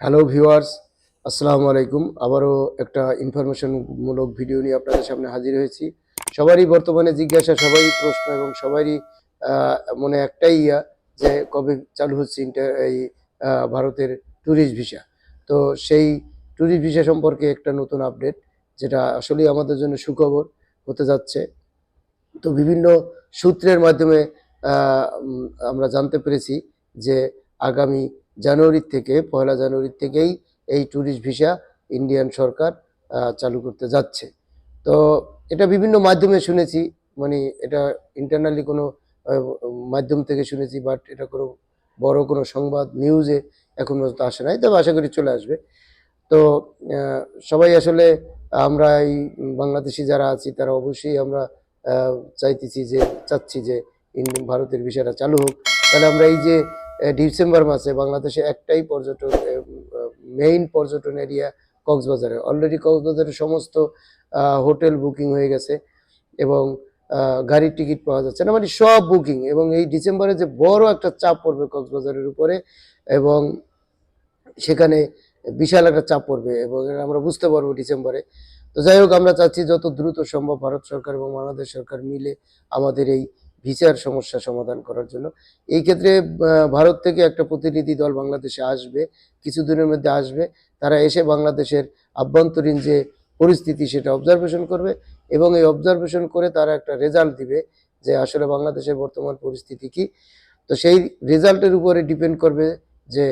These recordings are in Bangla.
হ্যালো ভিউয়ার্স আসসালামু আলাইকুম আবারও একটা ইনফরমেশনমূলক ভিডিও নিয়ে আপনাদের সামনে হাজির হয়েছি। সবারই বর্তমানে জিজ্ঞাসা, সবারই প্রশ্ন এবং সবারই মনে একটাই ইয়া যে কবে চালু হচ্ছে ইন্টার এই ভারতের ট্যুরিস্ট ভিসা তো সেই ট্যুরিস্ট ভিসা সম্পর্কে একটা নতুন আপডেট যেটা আসলেই আমাদের জন্য সুখবর হতে যাচ্ছে। তো বিভিন্ন সূত্রের মাধ্যমে আমরা জানতে পেরেছি যে আগামী জানুয়ারির থেকে পয়লা জানুয়ারির থেকেই এই ট্যুরিস্ট ভিসা ইন্ডিয়ান সরকার চালু করতে যাচ্ছে। তো এটা বিভিন্ন মাধ্যমে শুনেছি মানে এটা ইন্টারনালি কোনো মাধ্যম থেকে শুনেছি বাট এটা কোনো বড় কোনো সংবাদ নিউজে এখন পর্যন্ত আসে নাই, তবে আশা করি চলে আসবে। তো সবাই আসলে আমরা এই বাংলাদেশি যারা আছি, তারা অবশ্যই আমরা চাইতেছি যে, চাচ্ছি যে ইন্ডিয়ান ভারতের বিষয়টা চালু হোক। তাহলে আমরা এই যে ডিসেম্বর মাসে বাংলাদেশে একটাই পর্যটন মেইন পর্যটন এরিয়া কক্সবাজারে। অলরেডি কক্সবাজারের সমস্ত হোটেল বুকিং হয়ে গেছে এবং গাড়ির টিকিট পাওয়া যাচ্ছে না। মানে সব বুকিং এবং এই ডিসেম্বরে যে বড় একটা চাপ পড়বে কক্সবাজারের উপরে এবং সেখানে বিশাল একটা চাপ পড়বে এবং আমরা বুঝতে পারব ডিসেম্বরে। তো যাই হোক, আমরা চাচ্ছি যত দ্রুত সম্ভব ভারত সরকার এবং বাংলাদেশ সরকার মিলে আমাদের এই ভিসার সমস্যা সমাধান করার জন্য। এই ক্ষেত্রে ভারত থেকে একটা প্রতিনিধি দল বাংলাদেশে আসবে, কিছুদিনের মধ্যে আসবে। তারা এসে বাংলাদেশের আভ্যন্তরীণ যে পরিস্থিতি, সেটা অবজারভেশন করবে এবং এই অবজারভেশন করে তারা একটা রেজাল্ট দিবে যে আসলে বাংলাদেশের বর্তমান পরিস্থিতি কি। তো সেই রেজাল্টের উপরে ডিপেন্ড করবে যে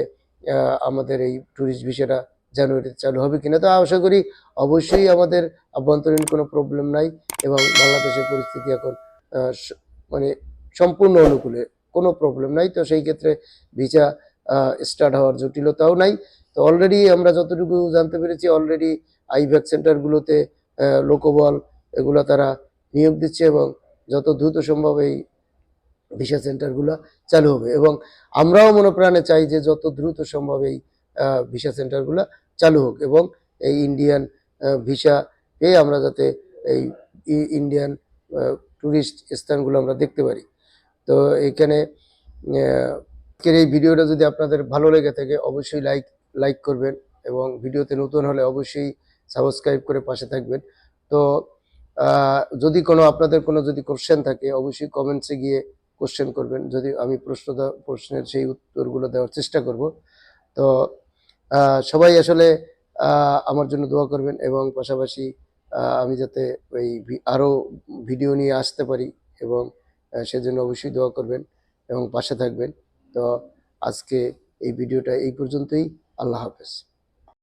আমাদের এই ট্যুরিস্ট ভিসাটা জানুয়ারিতে চালু হবে কিনা। তো আশা করি অবশ্যই আমাদের আভ্যন্তরীণ কোনো প্রবলেম নাই এবং বাংলাদেশের পরিস্থিতি এখন মানে সম্পূর্ণ অনুকূলে, কোনো প্রবলেম নাই। তো সেই ক্ষেত্রে ভিসা স্টার্ট হওয়ার জটিলতাও নাই। তো অলরেডি আমরা যতটুকু জানতে পেরেছি অলরেডি আইভ্যাক সেন্টারগুলোতে লোকবল এগুলো তারা নিয়োগ দিচ্ছে এবং যত দ্রুত সম্ভব এই ভিসা সেন্টারগুলো চালু হবে। এবং আমরাও মনে প্রাণে চাই যে যত দ্রুত সম্ভব এই ভিসা সেন্টারগুলো চালু হোক এবং এই ইন্ডিয়ান ভিসা পেয়ে আমরা যাতে এই ইন্ডিয়ান আহ, টুরিস্ট স্থানগুলো আমরা দেখতে পারি। তো এখানে আজকের এই ভিডিওটা যদি আপনাদের ভালো লেগে থাকে অবশ্যই লাইক লাইক করবেন এবং ভিডিওতে নতুন হলে অবশ্যই সাবস্ক্রাইব করে পাশে থাকবেন। তো যদি কোনো আপনাদের কোনো যদি কোশ্চেন থাকে অবশ্যই কমেন্টসে গিয়ে কোশ্চেন করবেন। যদি আমি প্রশ্ন প্রশ্নের সেই উত্তরগুলো দেওয়ার চেষ্টা করব। তো সবাই আসলে আমার জন্য দোয়া করবেন এবং পাশাপাশি আমি যাতে ওই আরও আরও ভিডিও নিয়ে আসতে পারি এবং সেজন্য অবশ্যই দোয়া করবেন এবং পাশে থাকবেন। তো আজকে এই ভিডিওটা এই পর্যন্তই। আল্লাহ হাফেজ।